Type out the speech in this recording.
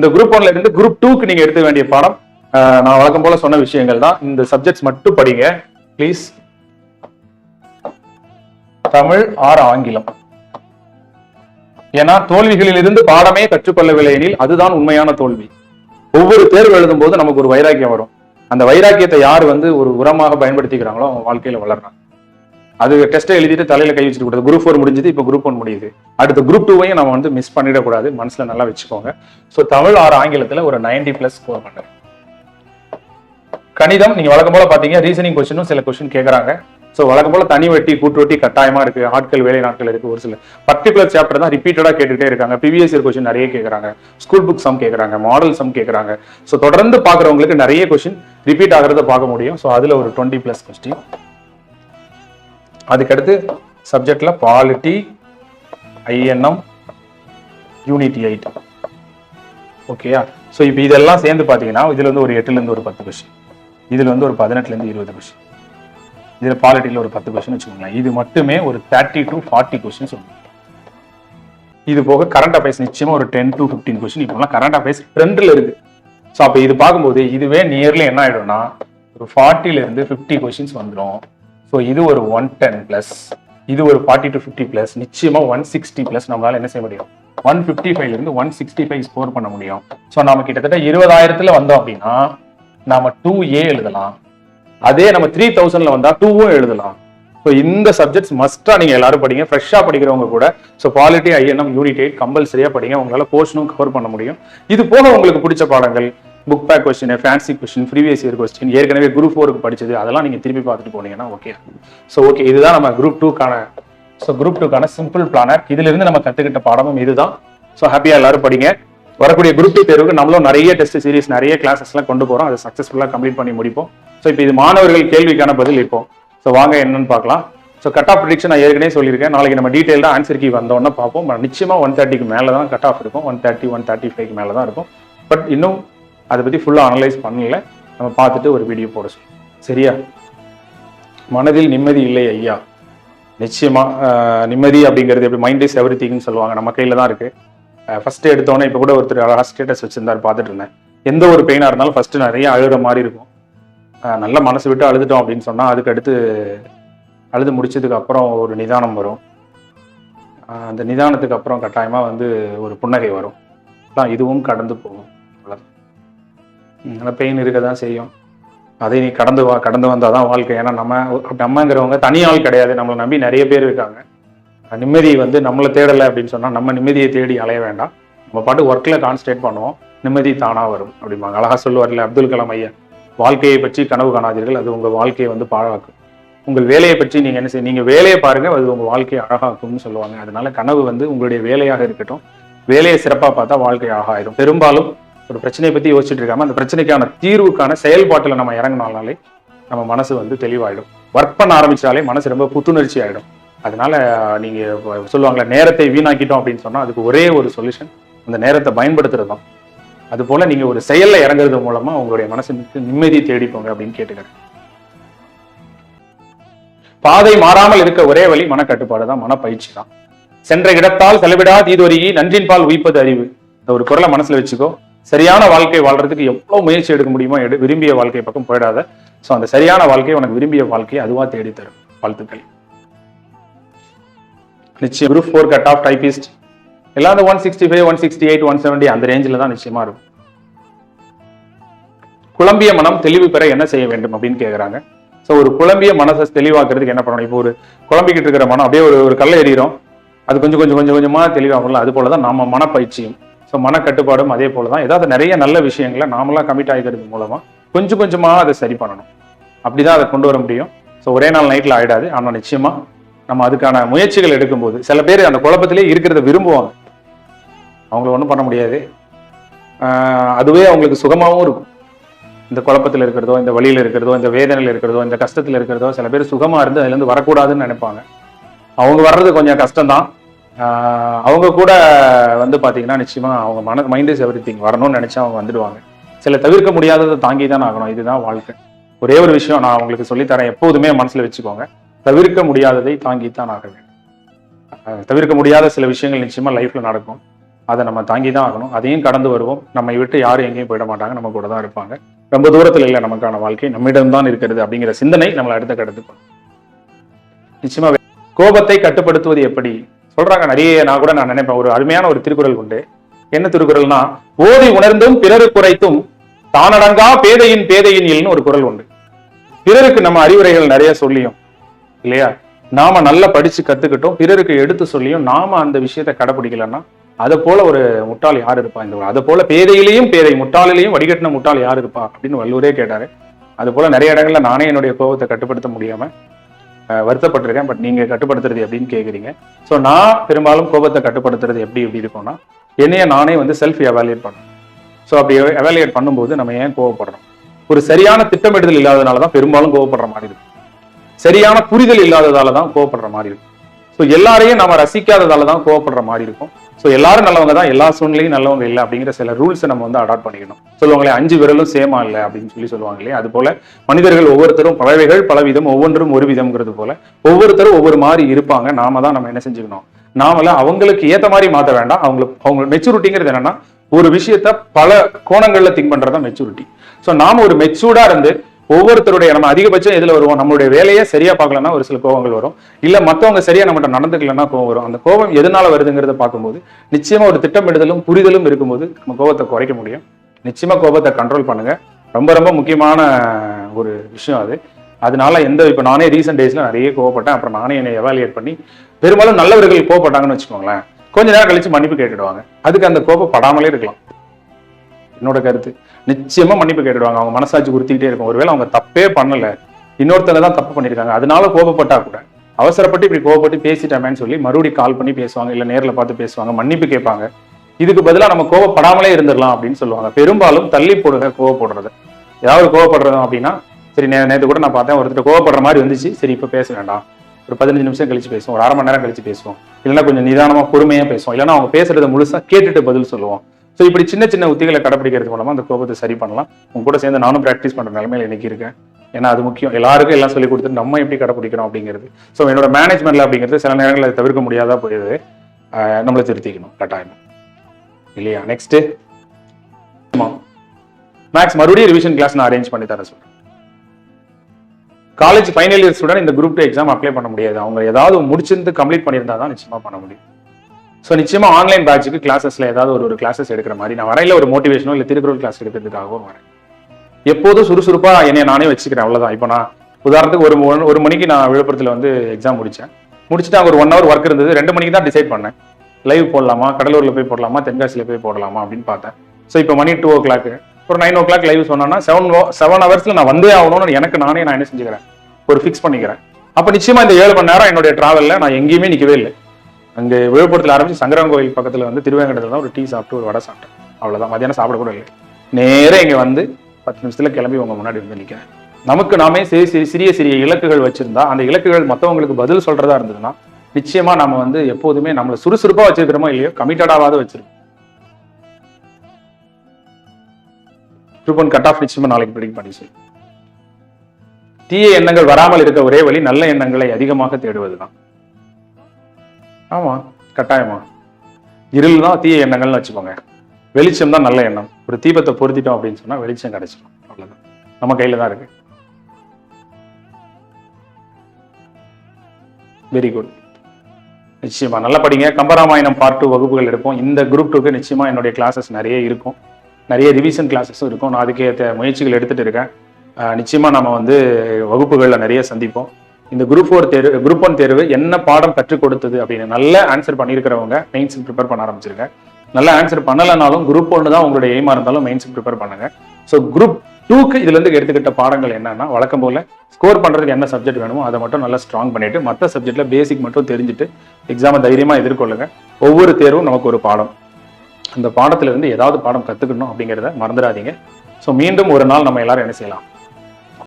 இந்த குரூப் ஒன்ல இருந்து குரூப் டூக்கு நீங்க எடுக்க வேண்டிய பாடம் நான் வழக்கம் போல சொன்ன விஷயங்கள் தான். இந்த சப்ஜெக்ட்ஸ் மட்டும் படிங்க. ப்ளீஸ் தமிழ் ஆர் ஆங்கிலம். ஏன்னா தோல்விகளில் இருந்து பாடமே கற்றுக்கொள்ளவில்லை எனில் அதுதான் உண்மையான தோல்வி. ஒவ்வொரு தேர்வு எழுதும் போது நமக்கு ஒரு வைராக்கியம் வரும். அந்த வைராக்கியத்தை யார் வந்து ஒரு உரமாக பயன்படுத்திக்கிறாங்களோ அவங்க வாழ்க்கையில வளர்றாங்க. அது டெஸ்ட்டை எழுதிட்டு தலையில கை வச்சுட்டு கூடாது குரூப் ஃபோர் முடிஞ்சது இப்போ குரூப் ஒன் முடியுது. அடுத்த குரூப் டூவையும் நம்ம வந்து மிஸ் பண்ணிடக்கூடாது. மனசுல நல்லா வச்சுக்கோங்க. ஸோ தமிழ் ஆறு ஆங்கிலத்துல ஒரு 90 பிளஸ் ஸ்கோர் பண்ணுறேன் கணிதம் நீங்க வழக்கம் போல பாத்தீங்க ரீசனிங் கொஸ்டினும் சில கொஸ்டின் கேட்கறாங்க ஸோ வழக்கம் போல தனி வட்டி கூட்டுவட்டி கட்டாயமா இருக்கு. ஆட்கள் வேலை நாட்கள் இருக்கு. ஒரு சில பர்டிகுலர் சாப்டர் தான் ரிப்பீட்டடா கேட்டுகிட்டே இருக்காங்க. பிவிஎஸ் கொஸ்டின் நிறைய கேட்குறாங்க ஸ்கூல் புக் சம் கேக்குறாங்க. மாடல் சம் கேக்குறாங்க. ஸோ தொடர்ந்து பாக்குறவங்களுக்கு நிறைய கொஸ்டின் ரிப்பீட் ஆகிறத பார்க்க முடியும். ஸோ அதுல ஒரு டுவெண்ட்டி பிளஸ் கொஸ்டின் அதுக்கடுத்து சப்ஜெக்ட்ல பாலிட்டி ஐஎன்எம் யூனிட்டி எயிட் ஓகேயா ஸோ இப்போ இதெல்லாம் சேர்ந்து பார்த்தீங்கன்னா இதுல வந்து ஒரு எட்டுல இருந்து ஒரு பத்து கொஷின் இதுல வந்து ஒரு பதினெட்டுல இருந்து இருபது கொஷின் இதுல பாலிட்டியில் ஒரு பத்து கொஸ்டின் வச்சுக்கோங்களேன். இது மட்டுமே ஒரு தேர்ட்டி டு ஃபார்ட்டி கொஷின் வரும் இது போக கரண்ட் அஃபேர்ஸ் நிச்சயமா ஒரு டென் டு ஃபிஃப்டீன் கொஸ்டின் இப்போலாம் கரண்ட் அஃபேர்ஸ் ட்ரெண்டில் இருக்கு. ஸோ அப்போ இது பார்க்கும்போது இதுவே நியர்லி என்ன ஆயிடும்னா ஒரு 40 இருந்து ஃபிஃப்டி கொஷின்ஸ் வந்துடும் ஸோ இது ஒரு ஒன் டென் ப்ளஸ் இது ஒரு ஃபார்ட்டி டு ஃபிஃப்டி ப்ளஸ் நிச்சயமா ஒன் சிக்ஸ்டி ப்ளஸ் நம்மளால என்ன செய்ய முடியும்? ஒன் ஃபிஃப்டி ஃபைவ்ல இருந்து ஒன் சிக்ஸ்டி ஃபைவ் ஸ்கோர் பண்ண முடியும். ஸோ நம்ம கிட்டத்தட்ட இருபதாயிரத்துல வந்தோம் அப்படின்னா நாம டூ ஏ எழுதலாம். அதே நம்ம த்ரீ தௌசண்ட்ல வந்தா டூவும் எழுதலாம். ஸோ இந்த சப்ஜெக்ட்ஸ் மஸ்ட்டாக நீங்க எல்லாரும் படிங்க. ஃப்ரெஷ்ஷாக படிக்கிறவங்க கூட. So quality INM unit eight கம்பல்சரியா படிங்க. உங்களால போர்ஷனும் கவர் பண்ண முடியும். இது போக உங்களுக்கு பிடிச்ச பாடங்கள். Book back question fancy question previous year question ஏற்கனவே குரூப் ஃபோருக்கு படிச்சது அதெல்லாம் நீங்கள் திருப்பி பார்த்துட்டு போனீங்கன்னா ஓகே ஸோ ஓகே இதுதான் நம்ம குரூப் டூக்கான ஸோ குரூப் டூக்கான சிம்பிள் பிளானர் இதிலிருந்து நம்ம கற்றுக்கிட்ட பாடமும் இதுதான். ஸோ ஹாப்பியாக எல்லாரும் படிங்க. வரக்கூடிய குரூப் டூ தேர்வுக்கு நம்மளும் நிறைய டெஸ்ட் சீரிஸ் நிறைய கிளாஸஸ்லாம் கொண்டு போகிறோம் அதை சக்ஸஸ்ஃபுல்லாக கம்ப்ளீட் பண்ணி முடிப்போம். ஸோ இப்போ இது மாணவர்கள் கேள்விக்கான பதில் இப்போ. ஸோ வாங்க என்னன்னு பார்க்கலாம். ஸோ கட் ஆஃப் ப்ரிடிக்ஷன் நான் ஏற்கனவே சொல்லியிருக்கேன். நாளைக்கு நம்ம டீட்டெயிலாக ஆன்சர் கீ வந்தோடனே பார்ப்போம். நிச்சயமாக ஒன் தேர்ட்டிக்கு மேலே தான் கட் ஆஃப் இருக்கும். ஒன் தேர்ட்டி ஒன் தேர்ட்டி ஃபைவ்க்கு மேலே தான் இருக்கும். பட் இன்னும் அதை பற்றி ஃபுல்லாக அனலைஸ் பண்ணல. நம்ம பார்த்துட்டு ஒரு வீடியோ போட சொல்லுவோம் சரியா? மனதில் நிம்மதி இல்லை ஐயா. நிச்சயமாக நிம்மதி அப்படிங்கிறது எப்படி மைண்ட் இஸ் எவ்ரி திங்னு சொல்லுவாங்க. நம்ம கையில் தான் இருக்குது ஃபஸ்ட்டு எடுத்தோன்னே இப்போ கூட ஒருத்தர் அழகாக ஸ்டேட்டஸ் வச்சுருந்தார் பார்த்துட்டு இருந்தேன். எந்த ஒரு பெயினாக இருந்தாலும் ஃபஸ்ட்டு நிறைய அழுகிற மாதிரி இருக்கும். நல்ல மனசு விட்டு அழுதுட்டோம் அப்படின்னு சொன்னால் அதுக்கு அடுத்து அழுது முடிச்சதுக்கு அப்புறம் ஒரு நிதானம் வரும். அந்த நிதானத்துக்கு அப்புறம் கட்டாயமாக வந்து ஒரு புன்னகை வரும். அதான் இதுவும் கடந்து போகும். அவ்வளவுதான் பெயின் இருக்க தான் செய்யும். அதை நீ கடந்து வா கடந்து வந்தால் தான் வாழ்க்கை. ஏன்னா நம்ம நம்மங்கிறவங்க தனி ஆள் கிடையாது. நம்மளை நம்பி நிறைய பேர் இருக்காங்க. நிம்மதி வந்து நம்மளை தேடலை அப்படின்னு சொன்னால் நம்ம நிம்மதியை தேடி அலைய வேண்டாம். நம்ம பாட்டு ஒர்க்கில் கான்சன்ட்ரேட் பண்ணுவோம். நிம்மதி தானாக வரும் அப்படிம்பாங்க. அழகாக சொல்லுவார்ல அப்துல் கலாம் ஐயா வாழ்க்கையை பற்றி கனவு காணாதீர்கள் அது உங்கள் வாழ்க்கையை வந்து பாழாக்கும். உங்கள் வேலையை பற்றி நீங்கள் என்ன செய்ய நீங்கள் வேலையை பாருங்கள் அது உங்கள் வாழ்க்கையை அழகாக்கும்னு சொல்லுவாங்க. அதனால கனவு வந்து உங்களுடைய வேலையாக இருக்கட்டும். வேலையை சிறப்பாக பார்த்தா வாழ்க்கை அழகாயிரும். பெரும்பாலும் ஒரு பிரச்சனையை பத்தி யோசிச்சுட்டு இருக்காம அந்த பிரச்சனைக்கான தீர்வுக்கான செயல்பாட்டுல நம்ம இறங்கினாலே நம்ம மனசு வந்து தெளிவாயிடும். ஒர்க் பண்ண ஆரம்பிச்சாலே மனசு ரொம்ப புத்துணர்ச்சி ஆயிடும். அதனால நீங்க சொல்லுவாங்களே நேரத்தை வீணாக்கிட்டோம் அப்படின்னு சொன்னா அதுக்கு ஒரே ஒரு சொல்யூஷன் அந்த நேரத்தை பயன்படுத்துறது தான் அது போல நீங்க ஒரு செயல்ல இறங்குறது மூலமா உங்களுடைய மனசுக்கு நிம்மதி தேடிப்போங்க அப்படின்னு கேட்டுக்கிறேன். பாதை மாறாமல் இருக்க ஒரே வழி மனக்கட்டுப்பாடு தான் மனப்பயிற்சி தான். சென்ற இடத்தால் செலவிடா தீதொருகி நன்றின் பால் உயிப்பது அறிவு. இந்த ஒரு குரலை மனசுல வச்சுக்கோ. சரியான வாழ்க்கை வாழ்றதுக்கு எவ்வளவு முயற்சி எடுக்க முடியுமோ எடு விரும்பிய வாழ்க்கை பக்கம் போயிடாத. ஸோ அந்த சரியான வாழ்க்கை உனக்கு விரும்பிய வாழ்க்கையை அதுவாக தேடி தரும். வாழ்த்துக்கள். நிச்சயம். Group four cut off typist எல்லாம் அந்த one sixty five one sixty eight one seventy அந்த ரேஞ்சில் தான் நிச்சயமா இருக்கும். குழம்பிய மனம் தெளிவு பெற என்ன செய்ய வேண்டும் அப்படின்னு கேட்குறாங்க ஸோ ஒரு குழம்பிய மனசை தெளிவாக்குறதுக்கு என்ன பண்ணணும்? இப்போ ஒரு குழம்பிக்கிட்டு இருக்கிற மனம் அப்படியே ஒரு ஒரு கல்லை எறிகிறோம். அது கொஞ்சம் கொஞ்சம் கொஞ்சம் கொஞ்சமா தெளிவாகல அது போல தான் நம்ம மனப்பயிற்சியும். ஸோ மனக்கட்டுப்பாடும் அதே போல தான் ஏதாவது நிறைய நல்ல விஷயங்களை நாமளாக கமிட் ஆகிக்கிறது மூலமாக கொஞ்சம் கொஞ்சமாக அதை சரி பண்ணணும். அப்படிதான் அதை கொண்டு வர முடியும். ஸோ ஒரே நாள் நைட்டில் ஆகிடாது ஆனால் நிச்சயமாக நம்ம அதுக்கான முயற்சிகள் எடுக்கும்போது சில பேர் அந்த குழப்பத்திலே இருக்கிறத விரும்புவாங்க. அவங்கள ஒன்றும் பண்ண முடியாது. அதுவே அவங்களுக்கு சுகமாகவும் இருக்கும். இந்த குழப்பத்தில் இருக்கிறதோ இந்த வழியில் இருக்கிறதோ இந்த வேதனையில் இருக்கிறதோ இந்த கஷ்டத்தில் இருக்கிறதோ சில பேர் சுகமாக இருந்து அதுலேருந்து வரக்கூடாதுன்னு நினைப்பாங்க. அவங்க வர்றது கொஞ்சம் கஷ்டம்தான். அவங்க கூட வந்து பார்த்தீங்கன்னா நிச்சயமாக அவங்க மன மைண்ட் இஸ் எவ்ரி திங் வரணும்னு நினச்சா அவங்க வந்துடுவாங்க. சில தவிர்க்க முடியாததை தாங்கி தான் ஆகணும். இதுதான் வாழ்க்கை. ஒரே ஒரு விஷயம் நான் உங்களுக்கு சொல்லித்தரேன். எப்போதுமே மனசில் வச்சுக்கோங்க. தவிர்க்க முடியாததை தாங்கித்தான் ஆக வேண்டும். தவிர்க்க முடியாத சில விஷயங்கள் நிச்சயமாக லைஃப்பில் நடக்கும். அதை நம்ம தாங்கி தான் ஆகணும். அதையும் கடந்து வருவோம். நம்மை விட்டு யாரும் எங்கேயும் போயிட மாட்டாங்க. நம்ம கூட தான் இருப்பாங்க. ரொம்ப தூரத்தில் இல்லை நமக்கான வாழ்க்கை. நம்மிடம்தான் இருக்கிறது அப்படிங்கிற சிந்தனை நம்மளை அடுத்த கடத்துக்கும் நிச்சயமாக கோபத்தை கட்டுப்படுத்துவது எப்படி? சொல்றாங்க நிறைய நான் கூட நான் நினைப்பேன். ஒரு அருமையான ஒரு திருக்குறள் உண்டு. என்ன திருக்குறள்னா ஓதி உணர்ந்தும் பிறரு குறைத்தும் தானடங்கா பேதையின் பேதையின் இல்னு ஒரு குரல் உண்டு. பிறருக்கு நம்ம அறிவுரைகள் நிறைய சொல்லியும் இல்லையா? நாம நல்லா படிச்சு கத்துக்கிட்டோம் பிறருக்கு எடுத்து சொல்லியும் நாம அந்த விஷயத்தை கடைபிடிக்கலன்னா அதை போல ஒரு முட்டாள் யார் இருப்பா? இந்த அதை போல பேதையிலையும் பேதை முட்டாளிலையும் வடிகட்டின முட்டாள் யார் இருப்பா? அப்படின்னு வள்ளுவரே கேட்டாரு. அது போல நிறைய இடங்கள்ல நானே என்னுடைய கோபத்தை கட்டுப்படுத்த முடியாம வருத்தப்பட்டிருக்கேன் பட் நீங்க கட்டுப்படுத்துறது எப்படின்னு கேக்குறீங்க. ஸோ நான் பெரும்பாலும் கோபத்தை கட்டுப்படுத்துறது எப்படி எப்படி இருக்கும்னா என்னைய நானே வந்து செல்ஃப் எவாலுவேட் பண்ணணும். ஸோ அப்படி எவாலுவேட் பண்ணும்போது நம்ம ஏன் கோவப்படுறோம்? ஒரு சரியான திட்டமிடுதல் இல்லாதனால தான் பெரும்பாலும் கோவப்படுற மாதிரி இருக்கும். சரியான புரிதல் இல்லாததால தான் கோவப்படுற மாதிரி இருக்கும். ஸோ எல்லாரையும் நம்ம ரசிக்காததால தான் கோவப்படுற மாதிரி இருக்கும். ஸோ எல்லாரும் நல்லவங்க தான். எல்லா சூழ்நிலையும் நல்லவங்க இல்லை அப்படிங்கிற சில ரூல்ஸை நம்ம வந்து அடாப்ட் பண்ணிக்கணும். சொல்லுவாங்களே அஞ்சு விரலும் சேமா இல்லை அப்படின்னு சொல்லி சொல்லுவாங்க இல்லையா? அது போல மனிதர்கள் ஒவ்வொருத்தரும் பறவைகள் பலவிதம் ஒவ்வொன்றும் ஒரு விதம்ங்கிறது போல ஒவ்வொருத்தரும் ஒவ்வொரு மாதிரி இருப்பாங்க. நாம தான் நம்ம என்ன செஞ்சுக்கணும்? நாமல அவங்களுக்கு ஏத்த மாதிரி மாற்ற வேண்டாம். அவங்களுக்கு அவங்க மெச்சூரிட்டிங்கிறது என்னன்னா ஒரு விஷயத்த பல கோணங்கள்ல திங்க் பண்றதா மெச்சூரிட்டி ஸோ நாம ஒரு மெச்சூர்டா இருந்து ஒவ்வொருத்தருடைய நம்ம அதிகபட்சம் எதில் வருவோம்? நம்மளுடைய வேலையை சரியாக பார்க்கலன்னா ஒரு சில கோபங்கள் வரும். இல்லை மற்றவங்க சரியாக நம்மகிட்ட நடந்துக்கலன்னா கோவம் வரும். அந்த கோபம் எதனால வருதுங்கிறத பார்க்கும்போது நிச்சயமாக ஒரு திட்டமிடுதலும் புரிதலும் இருக்கும்போது நம்ம கோபத்தை குறைக்க முடியும். நிச்சயமாக கோபத்தை கண்ட்ரோல் பண்ணுங்கள் ரொம்ப ரொம்ப முக்கியமான ஒரு விஷயம் அது. அதனால எந்த இப்போ நானே ரீசெண்ட் டேஸில் நிறைய கோவப்பட்டேன் அப்புறம் நானே என்னை எவாலுவேட் பண்ணி பெரும்பாலும் நல்லவர்கள் கோவப்பட்டாங்கன்னு வச்சுக்கோங்களேன். கொஞ்ச நேரம் கழிச்சு மன்னிப்பு கேட்டுடுவாங்க. அதுக்கு அந்த கோபம் படாமலே இருக்கலாம். என்னோட கருத்து. நிச்சயமா மன்னிப்பு கேட்டுடுவாங்க. அவங்க மனசாட்சி உறுத்திக்கிட்டே இருக்கும். ஒருவேளை அவங்க தப்பே பண்ணல. இன்னொருத்தங்க தான் தப்பு பண்ணியிருக்காங்க அதனால கோபப்பட்டா கூட. அவசரப்பட்டு இப்படி கோவப்பட்டு பேசிட்டாமேன்னு சொல்லி மறுபடியும் கால் பண்ணி பேசுவாங்க. இல்லை நேரில் பார்த்து பேசுவாங்க. மன்னிப்பு கேட்பாங்க. இதுக்கு பதிலாக நம்ம கோவப்படாமலே இருந்துடலாம் அப்படின்னு சொல்லுவாங்க. பெரும்பாலும் தள்ளி போடுங்க கோவப்படுறது ஏதாவது கோவப்படுறோம் அப்படின்னா சரி நே நேற்று கூட நான் பார்த்தேன். ஒருத்தர் கோவப்படுற மாதிரி வந்துச்சு. சரி இப்போ பேச வேண்டாம். ஒரு பதினஞ்சு நிமிஷம் கழிச்சு பேசுவோம். ஒரு அரை மணி நேரம் கழிச்சு பேசுவோம். இல்லைன்னா கொஞ்சம் நிதானமாக பொறுமையாக பேசுவோம். இல்லைன்னா அவங்க பேசுறத முழுசாக கேட்டுட்டு பதில் சொல்லுவோம். ஸோ இப்படி சின்ன சின்ன உத்திகளை கடைப்பிடிக்கிறது மூலமா அந்த கோபத்தை சரி பண்ணலாம். உங்க கூட சேர்ந்து நானும் ப்ராக்டிஸ் பண்ணுற நிலைமையில இன்னைக்கு இருக்கேன். ஏன்னா அது முக்கியம். எல்லாருக்கும் எல்லாம் சொல்லி கொடுத்துட்டு நம்ம எப்படி கடைப்பிடிக்கணும் அப்படிங்கிறது. ஸோ என்னோட மேனேஜ்மெண்ட்ல அப்படிங்கிறது சில நேரங்களில் அதை தவிர்க்க முடியாதா போயிடுது. நம்மளை திருத்திக்கணும். கட்டாயம். இல்லையா? நெக்ஸ்ட் மேக்ஸ் மறுபடியும் ரிவிஷன் கிளாஸ் நான் அரேஞ்ச் பண்ணி தரேன் சொல்றேன். காலேஜ் ஃபைனல் இயர் ஸ்டூடெண்ட் இந்த குரூப் டூ எக்ஸாம் அப்ளை பண்ண முடியாது. அவங்க ஏதாவது முடிச்சிருந்து கம்ப்ளீட் பண்ணியிருந்தா தான் நிச்சயமா பண்ண முடியும். ஸோ நிச்சயமா ஆன்லைன் பேட்சுக்கு கிளாஸஸில் ஏதாவது ஒரு ஒரு கிளாஸஸ் எடுக்கிற மாதிரி நான் வரையில ஒரு மோட்டிவேஷனோ இல்லை திருக்குறள் கிளாஸ் எடுக்கிறதுக்காகவும் வரேன். எப்போதும் சுறுசுறுப்பாக என்னை நானே வச்சுக்கிறேன் அவ்வளோதான் இப்போ நான் உதாரணத்துக்கு ஒரு ஒரு மணிக்கு நான் விழுப்புரத்தில் வந்து எக்ஸாம் முடித்தேன் முடிச்சுட்டு அங்கே ஒரு ஒன் ஹவர் ஒர்க் இருந்தது. ரெண்டு மணிக்கு தான் டிசைட் பண்ணேன். லைவ் போடலாமா? கடலூரில் போய் போடலாமா? தென்காசியில் போய் போடலாமா? அப்படின்னு பார்த்தேன். ஸோ இப்போ மணி டூ ஓ கிளாக் ஒரு நைன் ஓ கிளாக் லைவ் சொன்னோன்னா செவன் செவன் ஹவர்ஸில் நான் வந்தே ஆகணும்னு எனக்கு நானே நான் என்ன செஞ்சுக்கிறேன்? ஒரு ஃபிக்ஸ் பண்ணிக்கிறேன். அப்போ நிச்சயமாக இந்த ஏழு மணி நேரம் என்னுடைய ட்ராவலில் நான் எங்கேயுமே நிற்கவே இல்லை. அங்கே விழுப்புரத்தில் ஆரம்பிச்சு சங்கரன் கோயில் பக்கத்துல வந்து திருவேங்கடத்துல தான் ஒரு டீ சாப்பிட்டு ஒரு வடை சாப்பிட்டேன். அவ்வளோதான் மதியானம் சாப்பிட கூட இல்லை. நேராக இங்க வந்து பத்து நிமிஷத்துல கிளம்பி உங்க முன்னாடி வந்து நிற்கிறேன் நமக்கு நாமே சிறு சிறு சிறிய சிறிய இலக்குகள் வச்சிருந்தா அந்த இலக்குகள் மற்றவங்களுக்கு பதில் சொல்றதா இருந்ததுன்னா நிச்சயமா நம்ம வந்து எப்போதுமே நம்மளை சுறுசுறுப்பா வச்சிருக்கிறோமோ இல்லையோ கமிட்டடாவது வச்சுருக்கோம் கட் ஆஃப் நிச்சயமா நாளைக்கு ப்ரிடிக் பண்ணி சொல்லு. தீய எண்ணங்கள் வராமல் இருக்க ஒரே வழி நல்ல எண்ணங்களை அதிகமாக தேடுவதுதான். ஆமா கட்டாயமா. இருள் தான் தீய எண்ணங்கள்னு வச்சுக்கோங்க. வெளிச்சம் தான் நல்ல எண்ணம். ஒரு தீபத்தை பொருத்திட்டோம் அப்படின்னு சொன்னால் வெளிச்சம் கிடைச்சிடும் அவ்வளோதான் நம்ம கையில தான் இருக்கு. வெரி குட் நிச்சயமா. நல்லா படிங்க. கம்பராமாயணம் பார்ட் டூ வகுப்புகள் எடுப்போம். இந்த குரூப் டூக்கு நிச்சயமா என்னுடைய கிளாஸஸ் நிறைய இருக்கும். நிறைய ரிவிஷன் கிளாஸஸும் இருக்கும். நான் அதுக்கேற்ற முயற்சிகள் எடுத்துகிட்டு இருக்கேன். நிச்சயமாக நிச்சயமா நம்ம வந்து வகுப்புகளில் நிறைய சந்திப்போம். இந்த குரூப் ஃபோர் தேர்வு குரூப் ஒன் தேர்வு என்ன பாடம் கற்றுக் கொடுத்தது அப்படின்னு நல்ல ஆன்சர் பண்ணியிருக்கிறவங்க மெயின்ஸ் ப்ரிப்பேர் பண்ண ஆரம்பிச்சிருங்க. நல்ல ஆன்சர் பண்ணலைனாலும் குரூப் ஒன்று தான் உங்களுடைய எய்மா இருந்தாலும் மெயின்ஸ் ப்ரிப்பேர் பண்ணுங்க. ஸோ குரூப் டூக்கு இதுல இருந்து எடுத்துக்கிட்ட பாடங்கள் என்னன்னா வழக்கம் போல ஸ்கோர் பண்றதுக்கு என்ன சப்ஜெக்ட் வேணுமோ அதை மட்டும் நல்லா ஸ்ட்ராங் பண்ணிட்டு மற்ற சப்ஜெக்ட்ல பேசிக் மட்டும் தெரிஞ்சுட்டு எக்ஸாமை தைரியமா எதிர்கொள்ளுங்க. ஒவ்வொரு தேர்வும் நமக்கு ஒரு பாடம். அந்த பாடத்துல இருந்து ஏதாவது பாடம் கத்துக்கணும் அப்படிங்கிறத மறந்துடாதீங்க. ஸோ மீண்டும் ஒரு நாள் நம்ம எல்லாரும் என்ன செய்யலாம்?